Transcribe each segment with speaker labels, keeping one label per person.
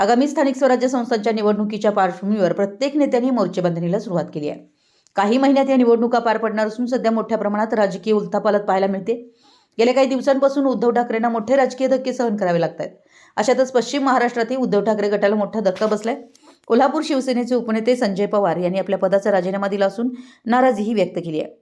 Speaker 1: आगामी स्थानिक स्वराज्य संस्थांच्या निवडणुकीच्या पार्श्वभूमीवर प्रत्येक नेत्यांनी मोर्चेबंधनीला सुरुवात केली आहे. काही महिन्यात या निवडणुका पार पडणार असून सध्या मोठ्या प्रमाणात राजकीय उलथापालत पाहायला मिळते. गेल्या काही दिवसांपासून उद्धव ठाकरेंना मोठे राजकीय धक्के सहन करावे लागत आहेत. अशातच पश्चिम महाराष्ट्रातही उद्धव ठाकरे गटाला मोठा धक्का बसलाय. कोल्हापूर शिवसेनेचे उपनेते संजय पवार यांनी आपल्या पदाचा राजीनामा दिला असून नाराजीही व्यक्त केली आहे.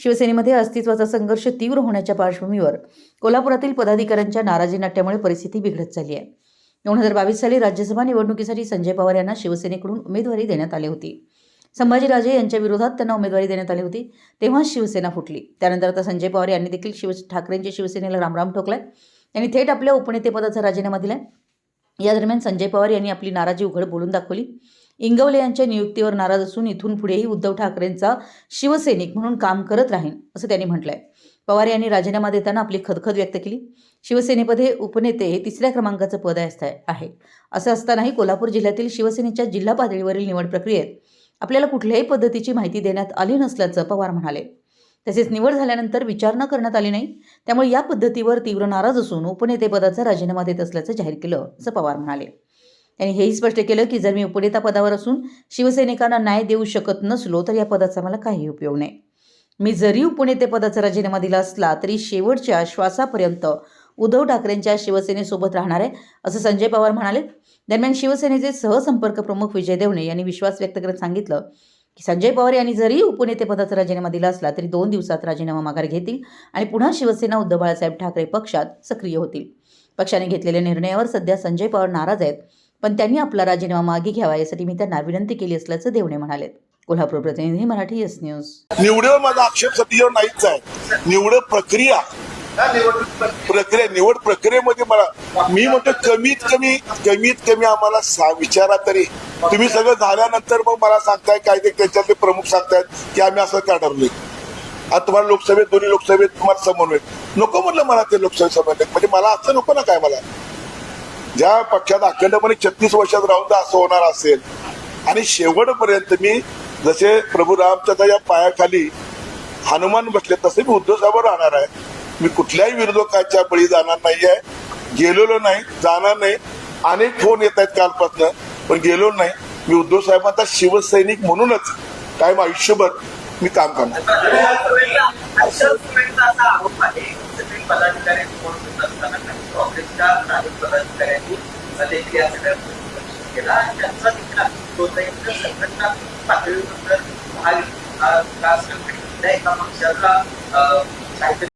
Speaker 1: शिवसेनेमध्ये अस्तित्वाचा संघर्ष तीव्र होण्याच्या पार्श्वभूमीवर कोल्हापुरातील पदाधिकाऱ्यांच्या नाराजी नाट्यामुळे परिस्थिती बिघडत चालली आहे. दोन हजार बावीस साली राज्यसभा निवडणुकीसाठी संजय पवार यांना शिवसेनेकडून उमेदवारी देण्यात आली होती. संभाजीराजे यांच्या विरोधात त्यांना उमेदवारी देण्यात आली होती तेव्हा शिवसेना फुटली. त्यानंतर आता संजय पवार यांनी देखील शिव ठाकरेंच्या शिवसेनेला रामराम ठोकलाय. त्यांनी थेट आपल्या उपनेतेपदाचा राजीनामा दिलाय. या दरम्यान संजय पवार यांनी आपली नाराजी उघड बोलून दाखवली. इंगवले यांच्या नियुक्तीवर नाराज असून इथून पुढेही उद्धव ठाकरेंचा शिवसैनिक म्हणून काम करत राहीन असं त्यांनी म्हटलंय. पवार यांनी राजीनामा देताना आपली खदखद व्यक्त केली. शिवसेनेमध्ये उपनेते हे तिसऱ्या क्रमांकाचं पद आहे. आहे असं असतानाही कोल्हापूर जिल्ह्यातील शिवसेनेच्या जिल्हा पातळीवरील निवड प्रक्रियेत आपल्याला कुठल्याही पद्धतीची माहिती देण्यात आली नसल्याचं पवार म्हणाले. तसेच निवड झाल्यानंतर विचारणा करण्यात आली नाही त्यामुळे या पद्धतीवर तीव्र नाराज असून उपनेतेपदाचा राजीनामा देत असल्याचं जाहीर केलं असं पवार म्हणाले. यांनी हेही स्पष्ट केलं की जर मी उपनेता पदावर असून शिवसैनिकांना न्याय देऊ शकत नसलो तर या पदाचा मला काही उपयोग नाही. मी जरी उपनेतेपदाचा राजीनामा दिला असला तरी शेवटच्या श्वासापर्यंत उद्धव ठाकरेंच्या शिवसेनेसोबत राहणार आहे असं संजय पवार म्हणाले. दरम्यान शिवसेनेचे सहसंपर्क प्रमुख विजय देवणे यांनी विश्वास व्यक्त करत सांगितलं की संजय पवार यांनी जरी उपनेतेपदाचा राजीनामा दिला असला तरी दोन दिवसात राजीनामा माघार घेतील आणि पुन्हा शिवसेना उद्धव बाळासाहेब ठाकरे पक्षात सक्रिय होतील. पक्षाने घेतलेल्या निर्णयावर सध्या संजय पवार नाराज आहेत. पण त्यांनी आपला राजीनामा मागे घ्यावा यासाठी मी त्यांना विनंती केली असल्याचं देवणे म्हणाले. कोल्हापूर प्रतिनिधी मराठी एस न्यूज.
Speaker 2: निवडीवर माझा आक्षेप सध्या नाहीच आहे. निवड प्रक्रिया. प्रक्रिया निवड प्रक्रियेमध्ये मला मी म्हणतो कमीत कमी कमीत कमी आम्हाला विचारा तरी. तुम्ही सगळं झाल्यानंतर मग मला सांगताय काय ते त्याच्यातले प्रमुख सांगतायत की आम्ही असं का ठरलोय आता तुम्हाला लोकसभेत दोन्ही लोकसभेत तुम्हाला समन्वय. नको म्हटलं मला ते लोकसभेत समन्वय म्हणजे मला असं नको ना काय मला. ज्या पक्षात अखंडपणे छत्तीस वर्षात राहून तर असं होणार असेल. आणि शेवटपर्यंत मी जसे प्रभू रामचंद्राच्या पायाखाली हनुमान बसले तसे मी उद्धव साहेब राहणार आहे. मी कुठल्याही विरोधकाच्या बळी जाणार नाही आहे गेलेलो नाही जाणार नाही. अनेक फोन येत आहेत कालपासनं पण गेलो नाही. मी उद्धव साहेबांचा शिवसैनिक म्हणूनच कायम आयुष्यभर मी काम करणार
Speaker 3: असा आरोप आहे सगळे पदाधिकारी कोण होत असताना काही काँग्रेसच्या नागरिक पदाधिकाऱ्यांनी देखील या सगळ्या केला. आणि त्यांचा देखील प्रोत्साहित संघटना पातळीवर जर महाविकास आघाडीतल्या एका पक्षाचा अं, काहीतरी